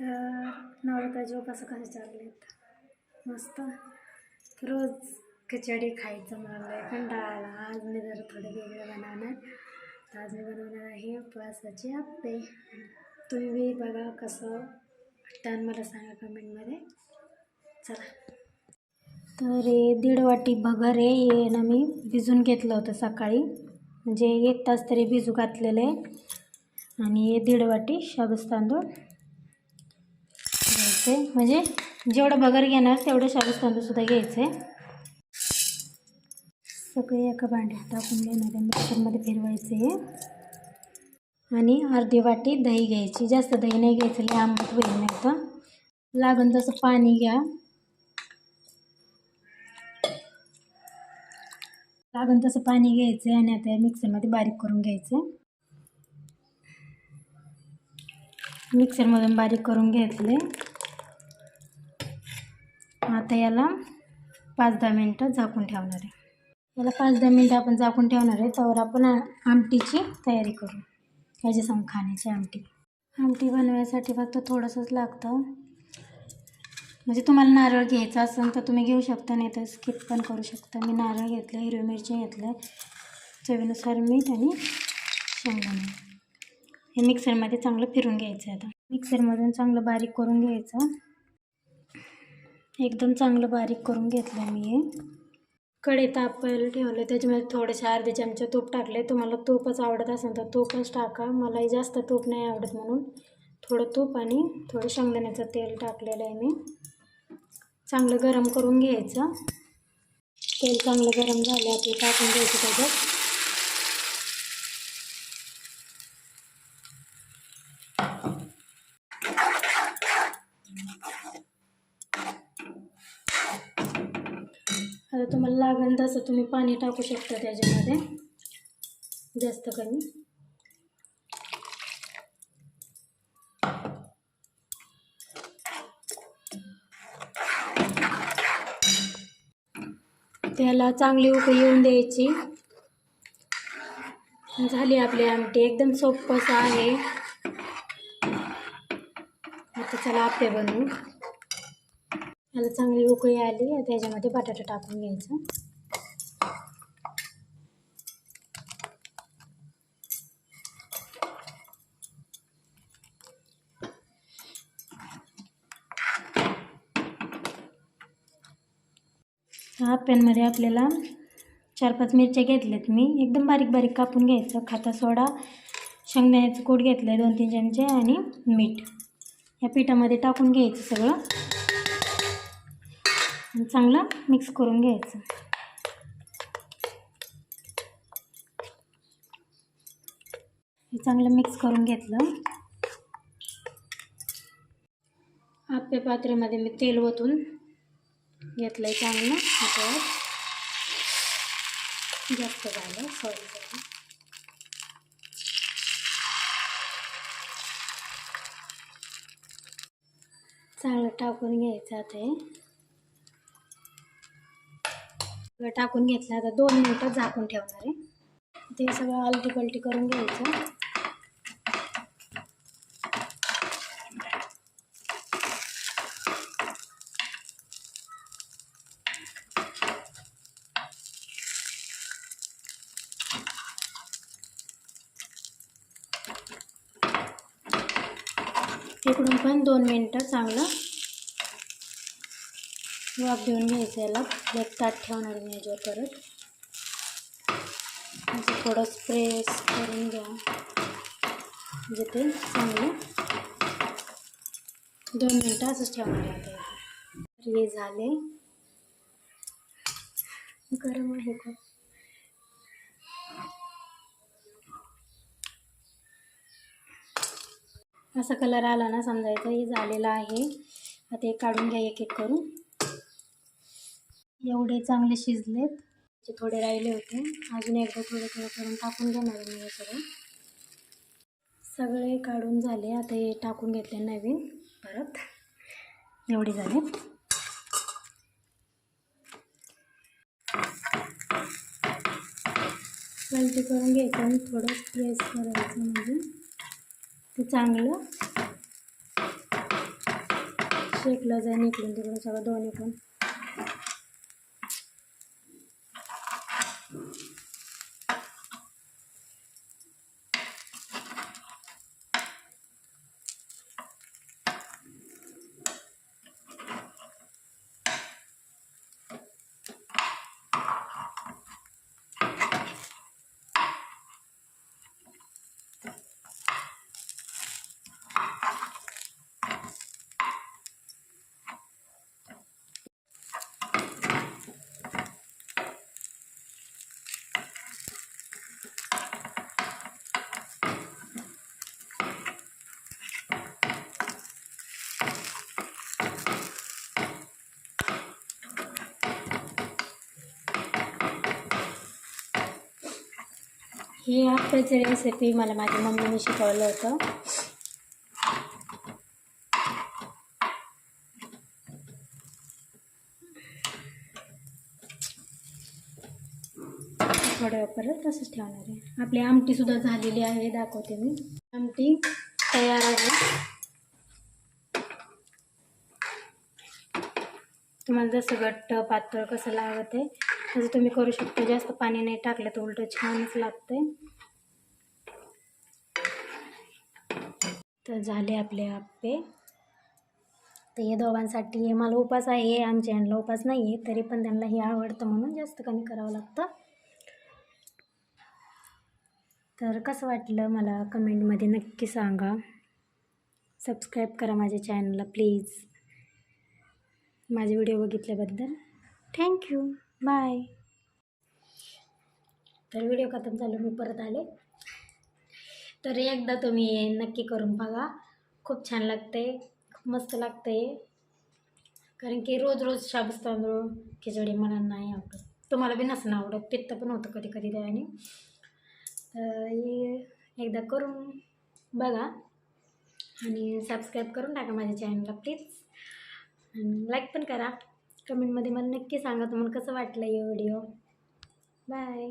तर नवरात्राचे उपास कसे चाललेत मस्त. रोज खिचडी खायचं मला लय कंटाळा आज मी जरा थोडं वेगळं बनवणार. तर आज मी बनवणार आहे उपवासाचे आप्पे. तुम्ही बी बघा कसं वाटतं मला सांगा कमेंटमध्ये. चला. तर हे दीड वाटी भगर आहे हे ना मी भिजून घेतलं होतं सकाळी. म्हणजे एक तास तरी भिजू घातलेलं आहे. आणि हे दीड वाटी शाबस तांदूळ. घ्यायचे म्हणजे जेवढं बगर घेणार तेवढं शाबूस तांदूळसुद्धा घ्यायचे. सगळे एका भांड्यात टाकून घेणार आहे. मिक्सरमध्ये फिरवायचे. हे. आणि अर्धी वाटी दही घ्यायची. जास्त दही नाही घ्यायचं लय आंबट होईल नाही तर. लागून तसं पाणी घ्या. लागून तसं पाणी घ्यायचं आणि आता मिक्सरमध्ये बारीक करून घ्यायचं. मिक्सरमधून बारीक करून घेतले. आता याला पाच दहा मिनटं झाकून ठेवणार आहे. याला पाच दहा मिनटं आपण झाकून ठेवणार आहे. त्यावर आपण आमटीची तयारी करू. ह्याच्या सांग खाण्याची आमटी. आमटी बनवायसाठी फक्त थोडंसंच लागतं. म्हणजे तुम्हाला नारळ घ्यायचा असेल तर तुम्ही घेऊ शकता नाही तर स्किप पण करू शकता. मी नारळ घेतलं हिरवी मिरची घेतलं चवीनुसार मीठ आणि शेंगदाणे. हे मिक्सरमध्ये चांगलं फिरून घ्यायचं आहे आता. मिक्सरमधून चांगलं बारीक करून घ्यायचं. एकदम चांगलं बारीक करून घेतलं मी. हे कढई तापायला ठेवलं त्याच्यामध्ये थोडेसे अर्धे चमचे तूप टाकले तुम्हाला तूपच आवडत असेल तर तूपच टाका. मलाही जास्त तूप नाही आवडत म्हणून थोडं तूप आणि थोडं शेंगदाण्याचं तेल टाकलेलं आहे मी. चांगलं गरम करून घ्यायचं. तेल चांगलं गरम झालं आपलं टाकून घ्यायचं त्याच्यात. तुम्हाला लागेल तसं तुम्ही पाणी टाकू शकता त्याच्यामध्ये. जास्त कमी. त्याला चांगली उकळी येऊन द्यायची. झाली आपली आमटी. एकदम सोपंसं आहे. आता चला आपले बनवू. याला चांगली उकळी आली आता त्याच्यामध्ये बटाटा टाकून घ्यायचा. हा पॅनमध्ये आपल्याला चार पाच मिरच्या घेतल्यात मी. एकदम बारीक बारीक कापून घ्यायचं. खाता सोडा. शेंगदाण्याचं कूट घेतलं आहे दोन तीन चमचे आणि मीठ. या पिठामध्ये टाकून घ्यायचं सगळं. चांगलं मिक्स करून घ्यायचं. हे चांगलं मिक्स करून घेतलं. आपल्या पात्रेमध्ये मी तेल ओतून घेतलं आहे चांगलं आता जास्त झालं सॉरी सॉरी चांगलं टाकून घ्यायचं आता हे. टाकून घेतलं. आता दोन मिनटं झाकून ठेवणार आहे. ते सगळं आलटी पलटी करून घ्यायचं. इकडून पण दोन मिनटं चांगलं वाफ देऊन घ्यायचं याला. एक ताट ठेवणार मी याच्यावर परत. असं थोडं प्रेस करून घ्या. म्हणजे ते चांगलं. दोन मिनटं असंच ठेवणार आहे आता तर हे झाले. गरम आहे का? असा कलर आला ना समजायचं. हे झालेलं आहे. आता हे काढून घ्या एक एक करून. एवढे चांगले शिजलेत. जे थोडे राहिले होते. अजून एकदा थोडं थोडं करून टाकून घेणार मी हे सगळं. सगळे काढून झाले. आता हे टाकून घेतले नवीन. परत एवढे झाले. पलटी करून घ्यायचं आणि थोडं प्रेस करायचं म्हणजे ते चांगलं शेकलं जाईल. इकडून तिकडून सगळं दोन्ही पण. ही आप्याची रेसिपी मला माझ्या मम्मीने शिकवलं होतं. थोड्या परत तसंच ठेवणार आहे. आपली आमटीसुद्धा झालेली आहे दाखवते मी. आमटी तयार आहे. तुम्हाला जसं घट्ट पातळ कसं लागत आहे तसं तुम्ही करू शकता. जास्त पाणी नाही टाकलं तर उलटं छानच लागतंय तर झाले आपले आप्पे. तर हे दोघांसाठी हे मला उपास आहे आमच्या यांना उपास नाही आहे तरी पण त्यांना हे आवडतं म्हणून जास्त कमी करावं लागतं. तर कसं वाटलं मला कमेंटमध्ये नक्की सांगा. सबस्क्राईब करा माझ्या चॅनलला प्लीज माझे व्हिडिओ बघितल्याबद्दल. थँक्यू बाय तर व्हिडिओ खतम चालू मी परत आले. तर एकदा तुम्ही नक्की करून बघा. खूप छान लागते खूप मस्त लागते कारण की रोज रोज शाबूस तांदूळ खिचडी मला नाही आवडत. तुम्हाला बी नसणं आवडत पित्त पण होतं कधी कधी त्याने तर एकदा करून बघा. आणि सबस्क्राईब करून टाका माझ्या चॅनलला प्लीज लाईक पण करा. कमेंटमध्ये मला नक्की सांगा तुम्हाला कसं वाटलं हे व्हिडिओ बाय